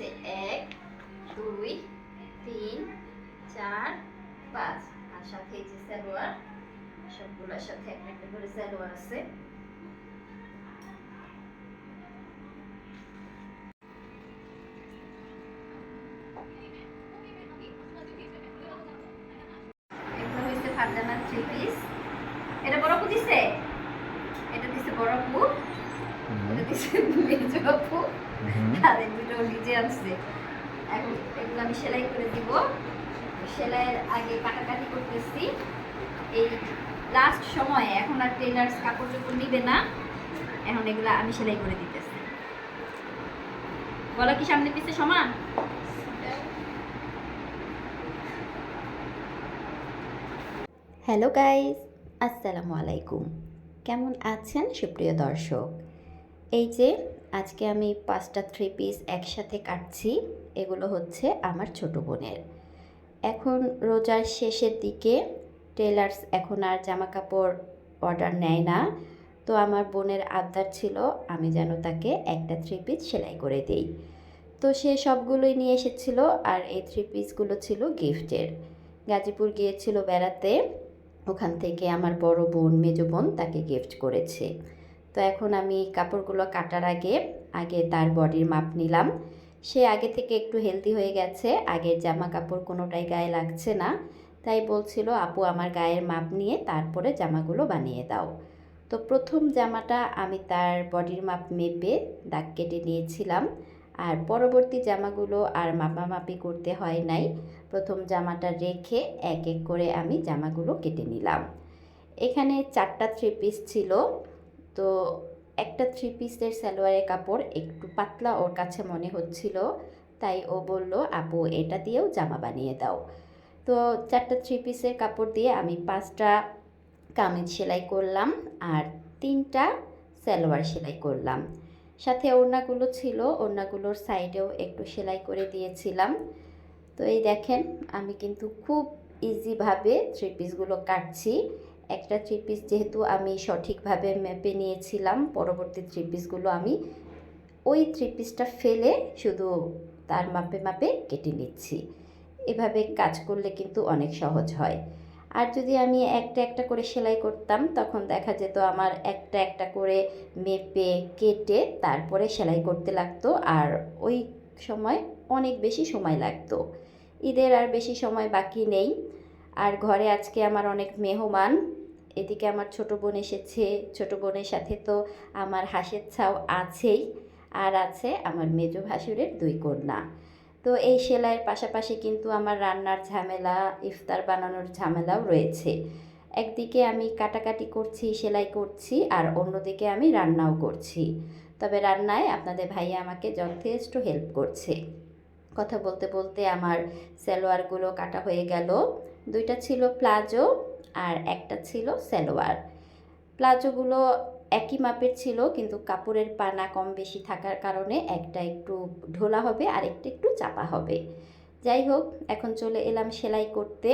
হচ্ছে এক, দুই, তিন, চার, পাঁচ। আর সাথে যে সালোয়ার, সবগুলোর সাথে একটা একটা করে সালোয়ার আছে। এটা বড় আপু দিছে? এটা দিছে বড় আপু এটা মেজো আপু আর দুটো নিজে আনছে। এখন এগুলো আমি সেলাই করে দিব। সেলাইয়ের আগে কাটাকাটি করতেছি। এই লাস্ট সময়ে এখন আর টেলার্স কাপড় চোপড় নিবে না। এখন এগুলো আমি সেলাই করে দিতেছি। বলো কি সামনে পিছে সমান? হ্যালো গাইস আসসালামু আলাইকুম। কেমন আছেন সুপ্রিয় দর্শক? এই যে, আজকে আমি পাঁচটা থ্রি পিস একসাথে কাটছি। এগুলো হচ্ছে আমার ছোট বোনের। এখন রোজার শেষের দিকে টেলার্স এখন আর জামা কাপড় অর্ডার নেয় না। তো আমার বোনের আবদার ছিল আমি যেন তাকে একটা থ্রি পিস সেলাই করে দেই। তো সে সবগুলোই নিয়ে এসেছিল আর এই থ্রি পিসগুলো ছিল গিফটের। গাজীপুর গিয়েছিল বেড়াতে। ওখান থেকে আমার বড় বোন, মেজো বোন তাকে গিফট করেছে। তো এখন আমি কাপড়গুলো কাটার আগে আগে তার বডির মাপ নিলাম। সে আগে থেকে একটু হেলদি হয়ে গেছে, আগের জামা কাপড় কোনোটাই গায়ে লাগছে না। তাই বলছিল, আপু, আমার গায়ের মাপ নিয়ে তারপরে জামাগুলো বানিয়ে দাও। তো প্রথম জামাটা আমি তার বডির মাপ মেপে দাগ কেটে নিয়েছিলাম। আর পরবর্তী জামাগুলো আর মাপামাপি করতে হয় নাই। প্রথম জামাটা রেখে এক এক করে আমি জামাগুলো কেটে নিলাম। এখানে চারটা থ্রি পিস ছিল। তো একটা থ্রি পিসের সালোয়ারের কাপড় একটু পাতলা ওর কাছে মনে হচ্ছিল, তাই ও বলল, আপু, এটা দিয়েও জামা বানিয়ে দাও। তো চারটা থ্রি পিসের কাপড় দিয়ে আমি পাঁচটা কামিজ সেলাই করলাম আর তিনটা সালোয়ার সেলাই করলাম। সাথে ওড়নাগুলো ছিল, ওড়নাগুলোর সাইডেও একটু সেলাই করে দিয়েছিলাম। তো এই দেখেন, আমি কিন্তু খুব ইজিভাবে থ্রি পিসগুলো কাটছি। একটা থ্রি পিস যেহেতু আমি সঠিকভাবে মেপে নিয়েছিলাম, পরবর্তী থ্রি পিসগুলো আমি ওই থ্রি পিসটা ফেলে শুধু তার মাপে মাপে কেটে নিচ্ছি। এভাবে কাজ করলে কিন্তু অনেক সহজ হয়। আর যদি আমি একটা একটা করে সেলাই করতাম, তখন দেখা যেত আমার একটা একটা করে মেপে কেটে তারপরে সেলাই করতে লাগতো আর ওই সময় অনেক বেশি সময় লাগতো। ঈদের আর বেশি সময় বাকি নেই। আর ঘরে আজকে আমার অনেক মেহমান এদিকে আমার ছোট বোন এসেছে। ছোট বোনের সাথে তো আমার হাসের ছাও আছেই আর আছে আমার মেজ ভাসুরের দুই কন্যা। তো এই সেলাইয়ের পাশাপাশি কিন্তু আমার রান্নার ঝামেলা, ইফতার বানানোর ঝামেলাও রয়েছে। একদিকে আমি কাটাকাটি করছি, সেলাই করছি আর অন্যদিকে আমি রান্নাও করছি। তবে রান্নায় আপনাদের ভাইয়া আমাকে যথেষ্ট হেল্প করছে। কথা বলতে বলতে আমার সালোয়ারগুলো কাটা হয়ে গেল। দুইটা ছিল প্লাজো আর একটা ছিল সালোয়ার। প্লাজোগুলো একই মাপের ছিল, কিন্তু কাপড়ের পানা কম বেশি থাকার কারণে একটা একটু ঢোলা হবে আর একটা একটু চাপা হবে। যাই হোক, এখন চলে এলাম সেলাই করতে।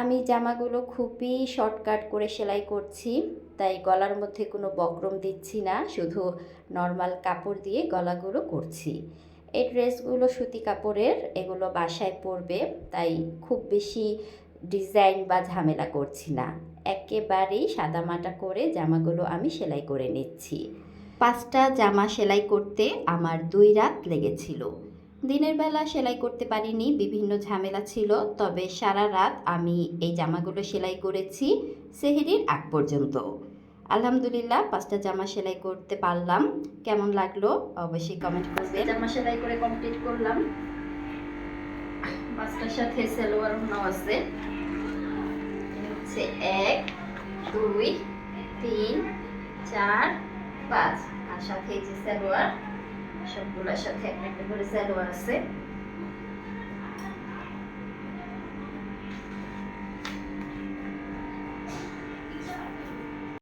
আমি জামাগুলো খুবই শর্টকাট করে সেলাই করছি, তাই গলার মধ্যে কোনো বক্রম দিচ্ছি না, শুধু নর্মাল কাপড় দিয়ে গলাগুলো করছি। এই ড্রেসগুলো সুতি কাপড়ের, এগুলো বাসায় পরবে, তাই খুব বেশি ডিজাইন বা ঝামেলা করছি না। একেবারেই সাদামাটা করে জামাগুলো আমি সেলাই করে নিচ্ছি। পাঁচটা জামা সেলাই করতে আমার দুই রাত লেগেছিল। দিনের বেলা সেলাই করতে পারিনি, বিভিন্ন ঝামেলা ছিল, তবে সারা রাত আমি এই জামাগুলো সেলাই করেছি, সেহেরির আগ পর্যন্ত। আলহামদুলিল্লাহ পাঁচটা জামা সেলাই করতে পারলাম। কেমন লাগল? অবশ্যই কমেন্ট করবেন। জামা সেলাই করে কমপ্লিট করলাম। পাঁচটার সাথে সালোয়ার ওড়নাও আছে। হচ্ছে এক দুই তিন চার পাঁচ। আর সাথে যে সালোয়ার সবগুলোর সাথে একটা একটা করে সেলোয়ার আছে।